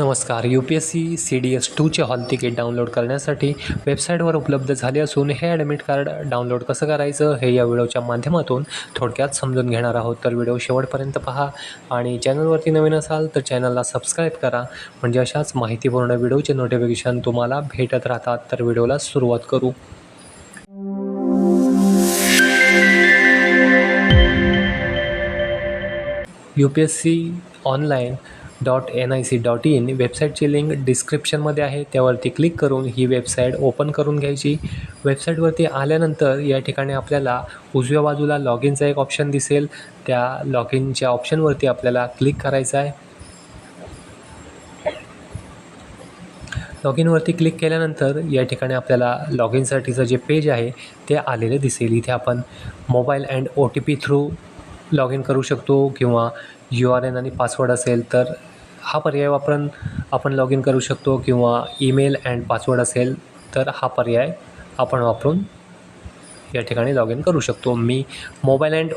नमस्कार. U P S C C D S टूचे hall ticket download करण्यासाठी वेबसाईटवर उपलब्ध झाले असून हे ॲडमिट कार्ड डाउनलोड कसं करायचं हे या व्हिडिओच्या माध्यमातून थोडक्यात समजून घेणार आहोत. तर व्हिडिओ शेवटपर्यंत पहा आणि चॅनलवरती नवीन असाल तर चॅनलला सबस्क्राईब करा. म्हणजे अशाच माहितीपूर्ण व्हिडिओचे नोटिफिकेशन तुम्हाला भेटत राहतात. तर व्हिडिओला सुरुवात करू. U P S C online dot N I C dot in वेबसाईटची link डिस्क्रिप्शनमध्ये आहे. त्यावरती क्लिक करून ही वेबसाईट ओपन करून घ्यायची. वेबसाईटवरती आल्यानंतर या ठिकाणी आपल्याला उजव्या बाजूला लॉग इनचा एक ऑप्शन दिसेल. त्या लॉग इनच्या ऑप्शनवरती आपल्याला क्लिक करायचं आहे. लॉग इनवरती क्लिक केल्यानंतर या ठिकाणी आपल्याला लॉग इनसाठीचं जे पेज आहे ते आलेले दिसेल. इथे आपण mobile and O T P through log in करू शकतो किंवा यू आर एन आणि पासवर्ड असेल तर हा पर्याय वापरून आपण लॉग इन करू शकतो किंवा ईमेल अँड पासवर्ड असेल तर हा पर्याय आपण वापरून या ठिकाणी लॉग इन करू शकतो. मी mobile and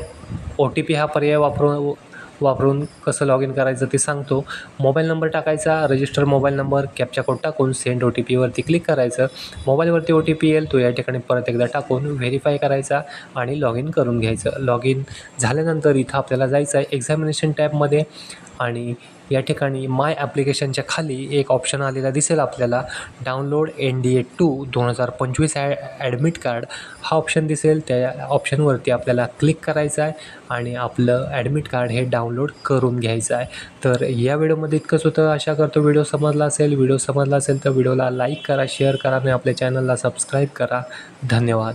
O T P हा पर्याय वापरून वापरून कसं लॉग इन करायचं ते सांगतो. मोबाईल नंबर टाकायचा register mobile number captcha code टाकून सेंड ओ टी पीवरती क्लिक करायचं. मोबाईलवरती ओ टी पी येईल तो या ठिकाणी परत एकदा टाकून व्हेरीफाय करायचा आणि लॉग इन करून घ्यायचं. लॉग इन झाल्यानंतर इथं आपल्याला जायचं आहे एक्झामिनेशन टॅबमध्ये आणि या ठिकाणी माय ॲप्लिकेशनच्या खाली एक ऑप्शन आलेला दिसेल आपल्याला. Download N D A two दोन हजार पंचवीस ॲ ॲडमिट कार्ड हा ऑप्शन दिसेल. त्या ऑप्शनवरती आपल्याला क्लिक करायचं आहे आणि आपलं ॲडमिट कार्ड हे डाउनलोड करून घ्यायचं आहे. तर या व्हिडिओमध्ये इतकंच होतं. आशा करतो व्हिडिओ समजला असेल. व्हिडिओ समजला असेल तर व्हिडिओला लाईक करा शेअर करा आणि आपल्या चॅनलला सबस्क्राईब करा. धन्यवाद.